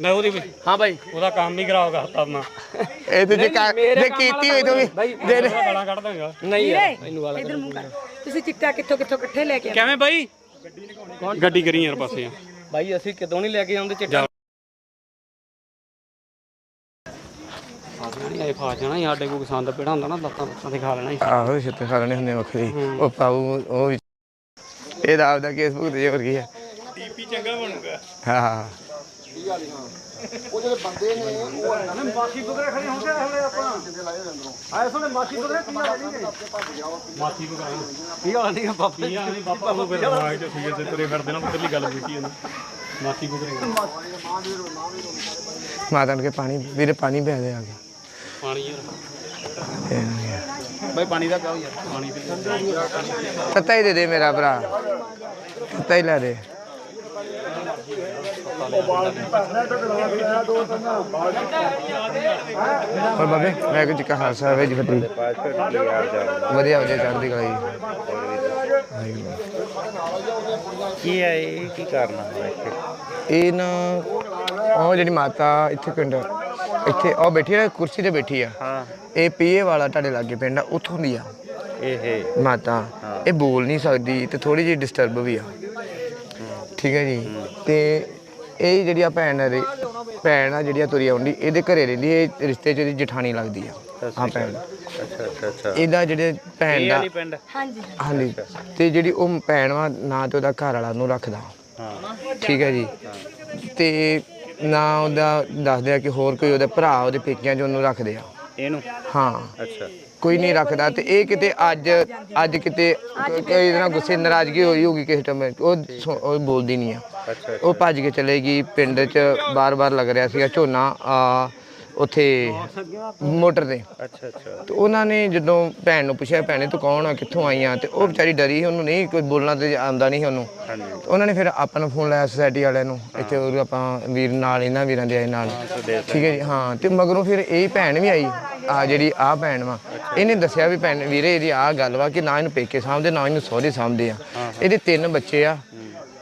ਮੈਂ ਉਹਦੀ ਵੀ ਹਾਂ ਬਾਈ। ਉਹਦਾ ਕੰਮ ਹੀ ਖਰਾਬ ਕਰਤਾ ਮੈਂ। ਇਹ ਤੇ ਜੇ ਕਰ- ਜੇ ਕੀਤੀ ਹੋਈ ਤੂੰ ਵੀ ਦੇ ਦੇ ਗਾਲਾਂ ਕੱਢ ਦਾਂਗਾ। ਨਹੀਂ ਯਾਰ ਮੈਨੂੰ ਵਾਲਾ ਇਧਰ ਮੂੰਹ ਕਰ। ਤੁਸੀਂ ਚਿੱਟਾ ਕਿੱਥੋਂ ਕਿੱਥੋਂ ਇਕੱਠੇ ਲੈ ਕੇ ਆਏ? ਕਿਵੇਂ ਬਾਈ? ਗੱਡੀ ਕਰੀ ਯਾਰ ਪਾਸੇ। ਆ ਬਾਈ ਅਸੀਂ ਕਿਦੋਂ ਨਹੀਂ ਲੈ ਕੇ ਆਉਂਦੇ ਚਿੱਟਾ? ਇਹ ਫਾ ਜਾਣਾ ਸੀ, ਸਾਡੇ ਕੋਲ ਕਿਸਾਨ ਦਾ ਪੇੜਾ ਹੁੰਦਾ ਨਾ ਲੱਤਾਂ ਲੱਤਾਂ ਤੇ ਖਾ ਲੈਣਾ ਸੀ। ਆਹੋ ਛਿੱਤੇ ਖਾ ਲੈਣੇ ਹੁੰਦੇ ਵੱਖਰੀ ਉਹ ਪਾਉ ਉਹ ਵੀ ਇਹਦਾ ਆਪਦਾ ਕੇਸ ਭੁਗਤ ਜੇ ਹੋਰ ਕੀ ਹੈ ਡੀਪੀ ਚੰਗਾ ਬਣੂਗਾ। ਹਾਂ। ਹਾਂ ਉਹ ਜਿਹੜੇ ਬੰਦੇ ਨੇ ਉਹ ਬਾਕੀ ਬੁਗਰੇ ਖੜੇ ਹੁੰਦੇ ਹਲੇ ਆਪਾਂ ਆਏ ਸੋਨੇ ਮਾਸੀ ਬੁਗਰੇ ਕੀ ਹਾਲ ਨਹੀਂ ਮਾਥੀ ਪਕਾ ਕੀ ਹਾਲ ਨਹੀਂ ਬਾਪਾ ਕੀ ਆ ਨਹੀਂ ਬਾਪਾ ਨੂੰ ਫਿਰ ਦਿਮਾਗ ਚ ਸੀਗੇ ਤੇ ਤੁਰੇ ਫਿਰਦੇ ਨਾ ਉਧਰਲੀ ਗੱਲ ਬੀਤੀ ਉਹਨੂੰ। ਮਾਥੀ ਕੁਕਰੇ ਮਾਤਾ ਨੂੰ ਕੇ ਪਾਣੀ ਵੀਰੇ ਪਾਣੀ ਪਿਆ ਦੇ ਆ ਕੇ। ਪਾਣੀ ਯਾਰ। ਇਹ ਬਾਈ ਪਾਣੀ ਦਾ ਕਾਹ ਯਾਰ? ਪਾਣੀ ਤੇ ਤੱਤਾ ਹੀ ਦੇ ਦੇ ਮੇਰਾ ਭਰਾ। ਤੱਤਾ ਹੀ ਲੈ ਦੇ। ਹੋਰ ਬਾਬੇ ਮੈਂ ਕੁਝ ਕਹਾ ਸਾਹਿਬ ਜੀ ਫਤਿਹ ਵਧੀਆ ਵਧੀਆ ਚੜ੍ਹਦੀ ਕਲਾ ਜੀ। ਕੀ ਹੈ ਇਹ? ਕੀ ਕਰਨਾ ਹੈ ਇਹ ਨਾ ਉਹ ਜਿਹੜੀ ਮਾਤਾ ਇੱਥੇ ਪਿੰਡ ਇੱਥੇ ਉਹ ਬੈਠੀ ਹੈ ਕੁਰਸੀ ਤੇ ਬੈਠੀ ਆ। ਹਾਂ। ਇਹ ਪੀਏ ਵਾਲਾ ਤੁਹਾਡੇ ਲਾਗੇ ਪਿੰਡ ਆ ਉੱਥੋਂ ਦੀ ਆ। ਇਹ ਮਾਤਾ ਇਹ ਬੋਲ ਨਹੀਂ ਸਕਦੀ ਤੇ ਥੋੜੀ ਜਿਹੀ ਡਿਸਟਰਬ ਵੀ ਆ। ਠੀਕ ਹੈ ਜੀ? ਤੇ ਇਹ ਜਿਹੜੀ ਆ ਭੈਣ ਰੇ ਭੈਣ ਆ ਜਿਹੜੀ ਆ ਤੁਰੀ ਆਉਂਦੀ ਇਹਦੇ ਘਰੇ ਰਹਿੰਦੀ ਇਹ ਰਿਸ਼ਤੇ ਚ ਇਹਦੀ ਜਠਾਣੀ ਲੱਗਦੀ ਆ। ਆ ਭੈਣ। ਅੱਛਾ ਅੱਛਾ ਅੱਛਾ। ਇਹਦਾ ਜਿਹੜੇ ਭੈਣ ਦਾ ਹਾਂਜੀ। ਹਾਂਜੀ। ਤੇ ਜਿਹੜੀ ਉਹ ਭੈਣ ਵਾ ਨਾ ਤੇ ਉਹਦਾ ਘਰ ਵਾਲਾ ਨੂੰ ਰੱਖਦਾ। ਹਾਂ। ਠੀਕ ਹੈ ਜੀ? ਤੇ ਨਾ ਉਹਦਾ ਦੱਸਦੇ ਆ ਕਿ ਹੋਰ ਕੋਈ ਉਹਦੇ ਭਰਾ ਉਹਦੇ ਪੇਕਿਆਂ 'ਚ ਉਹਨੂੰ ਰੱਖਦੇ ਆ। ਇਹਨੂੰ? ਹਾਂ। ਅੱਛਾ। ਕੋਈ ਨਹੀਂ ਰੱਖਦਾ ਤੇ ਇਹ ਕਿਤੇ ਅੱਜ ਅੱਜ ਕਿਤੇ ਕੋਈ ਨਾਲ ਗੁੱਸੇ ਨਾਰਾਜ਼ਗੀ ਹੋਈ ਹੋਊਗੀ ਕਿਸੇ ਟਾਈਮ ਉਹ ਸੁ- ਉਹ ਬੋਲਦੀ ਨਹੀਂ ਆ। ਅੱਛਾ ਉਹ ਭੱਜ ਕੇ ਚਲੇਗੀ ਪਿੰਡ 'ਚ ਬਾਰ-ਬਾਰ ਲੱਗ ਰਿਹਾ ਸੀਗਾ ਝੋਨਾ ਆ ਉੱਥੇ ਮੋਟਰ ਤੇ। ਅੱਛਾ ਅੱਛਾ। ਤੇ ਉਹਨਾਂ ਨੇ ਜਦੋਂ ਭੈਣ ਨੂੰ ਪੁੱਛਿਆ ਭੈਣੇ ਤੂੰ ਕੌਣ ਆ? ਕਿੱਥੋਂ ਆਈ ਆ? ਤੇ ਉਹ ਵਿਚਾਰੀ ਡਰੀ ਉਹਨੂੰ ਨਹੀਂ ਕੋਈ ਬੋਲਣਾ ਤੇ ਆਉਂਦਾ ਨਹੀਂ ਉਹਨੂੰ। ਹਾਂਜੀ। ਤੇ ਉਹਨਾਂ ਨੇ ਫਿਰ ਆਪਾਂ ਨੂੰ ਫੋਨ ਲਾਇਆ ਸੋਸਾਇਟੀ ਵਾਲਿਆਂ ਨੂੰ ਇੱਥੇ ਉਹ ਆਪਾਂ ਵੀਰ ਨਾਲ ਇਹਨਾਂ ਵੀਰਾਂ ਦੇ ਆਏ ਨਾਲ। ਠੀਕ ਹੈ ਜੀ ਹਾਂ। ਤੇ ਮਗਰੋਂ ਫਿਰ ਇਹ ਭੈਣ ਵੀ ਆਈ ਆ ਜਿਹੜੀ ਆ ਭੈਣ ਵਾ। ਇਹਨੇ ਦੱਸਿਆ ਵੀ ਭੈਣ ਵੀਰੇ ਇਹਦੀ ਆ ਗੱਲ ਵਾ ਕਿ ਨਾ ਇਹਨੂੰ ਪੇਕੇ ਸਾਂਭਦੇ ਨਾ ਇਹਨੂੰ ਸਹੁਰੇ ਸਾਂਭਦੇ ਆ। ਇਹਦੇ ਤਿੰਨ ਬੱਚੇ ਆ।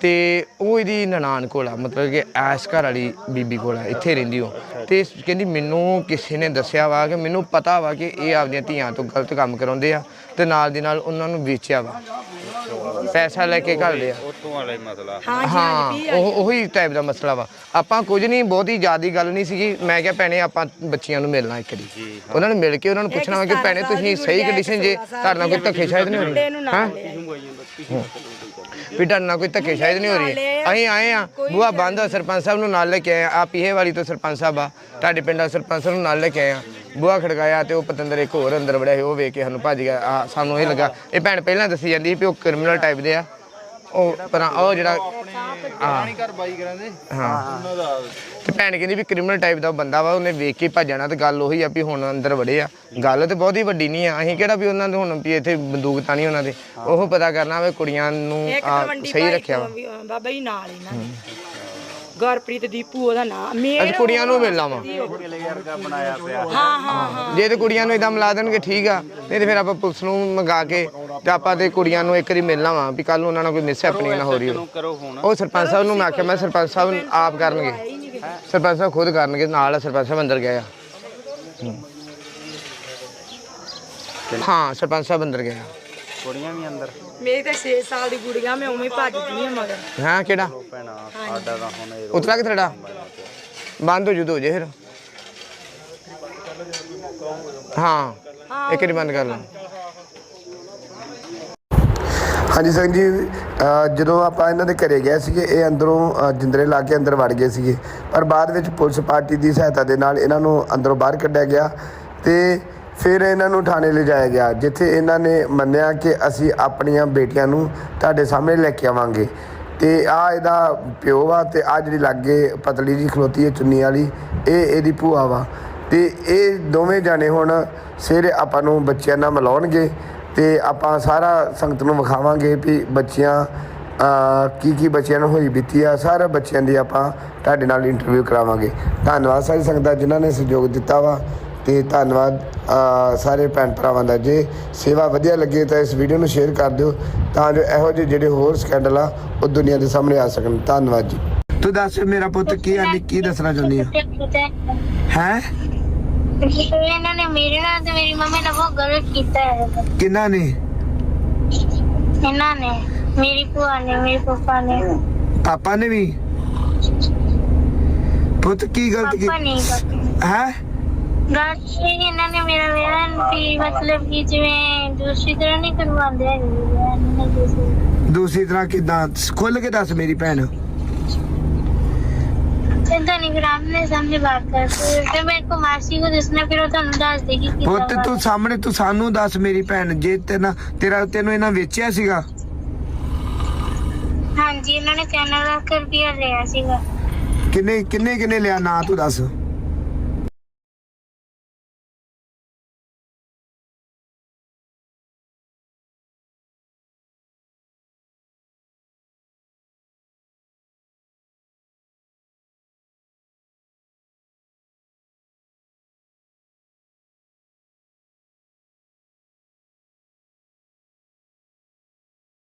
ਤੇ ਉਹ ਇਹਦੀ ਨਨਾਣ ਕੋਲ ਆ ਮਤਲਬ ਕਿ ਐਸ ਘਰ ਵਾਲੀ ਬੀਬੀ ਕੋਲ ਆ ਇੱਥੇ ਰਹਿੰਦੀ ਉਹ। ਤੇ ਕਹਿੰਦੀ ਮੈਨੂੰ ਕਿਸੇ ਨੇ ਦੱਸਿਆ ਵਾ ਕਿ ਮੈਨੂੰ ਪਤਾ ਵਾ ਕਿ ਇਹ ਆਪਦੀਆਂ ਧੀਆਂ ਤੋਂ ਗਲਤ ਕੰਮ ਕਰਾਉਂਦੇ ਆ ਤੇ ਨਾਲ ਦੀ ਨਾਲ ਉਹਨਾਂ ਨੂੰ ਵੇਚਿਆ ਵਾ। ਪੈਸਾ ਲੈ ਕੇ ਘੱਲਦੇ ਆ ਉੱਥੋਂ ਵਾਲਾ ਹੀ ਮਸਲਾ। ਹਾਂ ਹਾਂ ਉਹ ਉਹੀ ਟਾਈਪ ਦਾ ਮਸਲਾ ਵਾ। ਆਪਾਂ ਕੁਝ ਨਹੀਂ ਬਹੁਤੀ ਜ਼ਿਆਦੀ ਗੱਲ ਨਹੀਂ ਸੀਗੀ। ਮੈਂ ਕਿਹਾ ਭੈਣੇ ਆਪਾਂ ਬੱਚੀਆਂ ਨੂੰ ਮਿਲਣਾ ਇੱਕ ਦੀ ਉਹਨਾਂ ਨੂੰ ਮਿਲ ਕੇ ਉਹਨਾਂ ਨੂੰ ਪੁੱਛਣਾ ਵਾ ਕਿ ਭੈਣੇ ਤੁਸੀਂ ਸਹੀ ਕੰਡੀਸ਼ਨ ਜੇ ਤੁਹਾਡੇ ਨਾਲ ਕੋਈ ਧੱਕੇ ਸ਼ਾਇਦ ਨਹੀਂ ਹੋ? ਨੂੰ ਹਾਂ। ਲਿਆ ਵੀ ਤੁਹਾਡੇ ਨਾਲ ਕੋਈ ਧੱਕੇ ਸ਼ਾਇਦ ਨਹੀਂ ਹੋ ਰਹੀ। ਅਸੀਂ ਆਏ ਆ। ਬੂਆ ਬੰਦ ਸਰਪੰਚ ਸਾਹਿਬ ਨੂੰ ਨਾਲ ਲੈ ਕੇ ਆਏ ਆ। ਆਹ ਪੀਹੇ ਵਾਲੀ ਤੋਂ ਸਰਪੰਚ ਸਾਹਿਬ ਆ। ਤੁਹਾਡੇ ਪਿੰਡ ਦਾ ਸਰਪੰਚ ਨੂੰ ਨਾਲ ਲੈ ਕੇ ਆਏ ਆ। ਬੂਆ ਖੜਕਾਇਆ ਤੇ ਉਹ ਪਤੰਦਰ ਇੱਕ ਹੋਰ ਅੰਦਰ ਵੜਿਆ ਸੀ ਉਹ ਵੇਖ ਕੇ ਸਾਨੂੰ ਭੱਜ ਗਿਆ। ਆ ਸਾਨੂੰ ਇਹ ਲੱਗਾ। ਇਹ ਭੈਣ ਪਹਿਲਾਂ ਦੱਸੀ ਜਾਂਦੀ ਸੀ ਵੀ ਉਹ ਕ੍ਰਿਮੀਨਲ ਟਾਈਪ ਦੇ ਆ। ਉਹ ਪਰ ਉਹ ਜਿਹੜਾ ਹਾਂ ਘਰ ਬਾਈ ਕਰਾਂਦੇ ਹਾਂ। ਤੇ ਭੈਣ ਕਹਿੰਦੀ ਵੀ ਕ੍ਰਿਮੀਨਲ ਟਾਈਪ ਦਾ ਬੰਦਾ ਵਾ ਉਹਨੇ ਵੇਖ ਕੇ ਭੱਜਣਾ ਤੇ ਗੱਲ ਉਹੀ ਆ ਵੀ ਹੁਣ ਅੰਦਰ ਵੜੇ ਆ। ਗੱਲ ਤੇ ਬਹੁਤੀ ਵੱਡੀ ਨਹੀਂ ਆ। ਅਸੀਂ ਕਿਹੜਾ ਵੀ ਉਹਨਾਂ ਦੇ ਹੁਣ ਵੀ ਇੱਥੇ ਬੰਦੂਕ ਤਾਂ ਨਹੀਂ ਉਹਨਾਂ ਦੇ। ਉਹ ਪਤਾ ਕਰਨਾ ਵੀ ਕੁੜੀਆਂ ਨੂੰ ਇੱਕ ਆ, ਤਲਵੰਡੀ ਸਹੀ ਭਾਈ ਰੱਖਿਆ ਵਾ। ਤੋਂ ਵੀ, ਅ, ਬਾਬਾ ਜੀ ਨਾਲ ਇਹਨਾਂ ਨੇ। ਗੁਰਪ੍ਰੀਤ ਦੀਪੂ ਉਹਦਾ ਨਾਮ ਮੇਰ ਕੁੜੀਆਂ ਨੂੰ ਮਿਲਣਾ ਵਾ। ਹਾਂ ਹਾਂ ਹਾਂ ਜੇ ਤੇ ਕੁੜੀਆਂ ਨੂੰ ਇਦਾਂ ਮਿਲਾ ਦੇਣਗੇ ਠੀਕ ਆ। ਨਹੀਂ ਤੇ ਫਿਰ ਆਪਾਂ ਪੁਲਿਸ ਨੂੰ ਮੰਗਾ ਕੇ ਤੇ ਆਪਾਂ ਤੇ ਕੁੜੀਆਂ ਨੂੰ ਇੱਕ ਵਾਰੀ ਮਿਲਣਾ ਵਾ ਵੀ ਕੱਲ ਨੂੰ ਉਹਨਾਂ ਨਾਲ ਕੋਈ ਮਿਸ ਹੈਪਨਿੰਗ ਨਾ ਹੋ ਰਹੀ ਹੋਵੇ। ਕਰੋ ਉਹ ਸਰਪੰਚ ਸਾਹਿਬ ਨੂੰ ਮੈਂ ਆਖਿਆ ਮੈਂ ਸਰਪੰਚ ਸਾਹਿਬ ਨੂੰ ਆਪ ਕਰਨਗੇ। ਸਰਪੰਚ ਸਾਹਿਬ ਖੁਦ ਕਰਨਗੇ ਨਾਲ ਆ, ਸਰਪੰਚ ਸਾਹਿਬ ਅੰਦਰ ਗਏ ਆ। ਹੂੰ। ਹਾਂ ਸਰਪੰਚ ਸਾਹਿਬ ਅੰਦਰ ਗਏ ਆ। ਕੁੜੀਆਂ ਵੀ ਅੰਦਰ। ਮੇਰੀ ਤਾਂ 6 ਸਾਲ ਦੀ ਗੁੜੀਆ ਮੈਂ ਉਵੇਂ ਹੀ ਭੱਜਦੀ ਆ ਮਗਰ। ਹਾਂ ਕਿਹੜਾ? ਭੈਣਾ ਸਾਡਾ ਤਾਂ ਹੁਣ ਇਹ ਉਤਰਾ ਕਿ ਥੜਾ ਬੰਦ ਹੋ ਜੂ ਹੋ ਜੇ ਫਿਰ। ਹਾਂ। ਇੱਕ ਵਾਰੀ ਬੰਦ ਕਰ ਲਾ। ਹਾਂਜੀ ਸਿੰਘ ਜੀ ਅ, ਜਦੋਂ ਆਪਾਂ ਇਹਨਾਂ ਦੇ ਘਰੇ ਗਏ ਸੀਗੇ ਇਹ ਅੰਦਰੋਂ ਅ, ਜਿੰਦਰੇ ਲਾ ਕੇ ਅੰਦਰ ਵੜ ਗਏ ਸੀਗੇ। ਪਰ ਬਾਅਦ ਵਿੱਚ ਪੁਲਿਸ ਪਾਰਟੀ ਦੀ ਸਹਾਇਤਾ ਦੇ ਨਾਲ ਇਹਨਾਂ ਨੂੰ ਅੰਦਰੋਂ ਬਾਹਰ ਕੱਢਿਆ ਗਿਆ। ਤੇ ਫਿਰ ਇਹਨਾਂ ਨੂੰ ਥਾਣੇ ਲਿਜਾਇਆ ਗਿਆ, ਜਿੱਥੇ ਇਹਨਾਂ ਨੇ ਮੰਨਿਆ ਕਿ ਅਸੀਂ ਆਪਣੀਆਂ ਬੇਟੀਆਂ ਨੂੰ ਤੁਹਾਡੇ ਸਾਹਮਣੇ ਲੈ ਕੇ ਆਵਾਂਗੇ। ਤੇ ਆ ਇਹਦਾ ਪਿਓ ਵਾ ਤੇ ਆ ਜਿਹੜੀ ਲਾਗੇ ਪਤਲੀ ਜੀ ਖਲੋਤੀ ਹੈ, ਚੁੰਨੀ ਵਾਲੀ, ਇਹ ਇਹਦੀ ਭੂਆ ਵਾ। ਤੇ ਇਹ ਦੋਵੇਂ ਜਾਣੇ ਹੁਣ ਸਿਰ ਆਪਾਂ ਨੂੰ ਬੱਚਿਆਂ ਨਾਲ ਮਿਲਾਉਣਗੇ ਤੇ ਆਪਾਂ ਸਾਰਾ ਸੰਗਤ ਨੂੰ ਵਿਖਾਵਾਂਗੇ ਵੀ ਬੱਚਿਆਂ ਕੀ ਕੀ ਬੱਚਿਆਂ ਨੂੰ ਹੋਈ ਬੀਤੀ ਆ, ਸਾਰੇ ਬੱਚਿਆਂ ਦੀ ਆਪਾਂ ਤੁਹਾਡੇ ਨਾਲ ਇੰਟਰਵਿਊ ਕਰਾਵਾਂਗੇ। ਧੰਨਵਾਦ ਸਾਰੀ ਸੰਗਤਾਂ ਜਿਨ੍ਹਾਂ ਨੇ ਸਹਿਯੋਗ ਦਿੱਤਾ ਵਾ। ਤੇ ਧੰਨਵਾਦ ਸਾਰੇ ਭੈਣ ਭਰਾਵਾਂ ਦਾ। ਜੇ ਸੇਵਾ ਵਧੀਆ ਲੱਗੇ ਤਾਂ ਇਸ ਵੀਡੀਓ ਨੂੰ ਸ਼ੇਅਰ ਕਰ ਦਿਓ ਤਾਂ ਜੋ ਇਹੋ ਜਿਹੇ ਜਿਹੜੇ ਹੋਰ ਸਕੈਂਡਲ ਆ ਉਹ ਦੁਨੀਆ ਦੇ ਸਾਹਮਣੇ ਆ ਸਕਣ। ਧੰਨਵਾਦ ਜੀ। ਤੂੰ ਦੱਸ ਮੇਰਾ ਪੁੱਤ ਕੀ ਆਂਦੀ ਕੀ ਦੱਸਣਾ ਚਾਹੁੰਦੀ ਆ? ਹੈ? ਇਹਨਾਂ ਨੇ ਮੇਰੇ ਨਾਲ ਤੇ ਮੇਰੀ ਮੰਮੀ ਨਾਲ ਬਹੁਤ ਗਲਤ ਕੀਤਾ ਹੈ। ਕਿੰਨਾ ਨੇ? ਇਹਨਾਂ ਨੇ ਮੇਰੀ ਭੂਆ ਨੇ ਮੇਰੇ ਪਾਪਾ ਨੇ। ਪਾਪਾ ਨੇ ਵੀ? ਪੁੱਤ ਕੀ ਗਲਤ ਪਾਪਾ ਕੀ ਨਹੀਂ ਕਰਦੇ ਹੈ? ਦੂਸਰੀ ਤਰ੍ਹਾਂ ਕਿਦਾਂ? ਖੁੱਲ ਕੇ ਦੱਸ ਮੇਰੀ ਭੈਣ। ਏਦਾਂ ਨਹੀਂ ਗ੍ਰਾਮ ਨੇ ਸਾਹਮਣੇ ਬਾਤ ਕਰਦੇ ਫਿਰ ਮੇਰੇ ਕੋ ਮਾਸੀ ਨੂੰ ਦੱਸਣਾ ਫਿਰ ਤੁਹਾਨੂੰ ਦੱਸ ਦੇਗੀ ਕਿ ਪੁੱਤ ਤੂੰ ਸਾਹਮਣੇ ਤੂੰ ਸਾਨੂੰ ਦੱਸ ਮੇਰੀ ਭੈਣ ਜੇ ਤੇਰਾ ਤੈਨੂੰ ਇਹਨਾਂ ਵੇਚਿਆ ਸੀਗਾ? ਹਾਂਜੀ ਇਹਨਾਂ ਨੇ ਚੈਨਲ ਦਾ ਕਰ ਵੀ ਲਿਆ ਸੀਗਾ। ਕਿੰਨੇ ਕਿੰਨੇ ਕਿੰਨੇ ਲਿਆ? ਨਾਂ ਤੂੰ ਦੱਸ।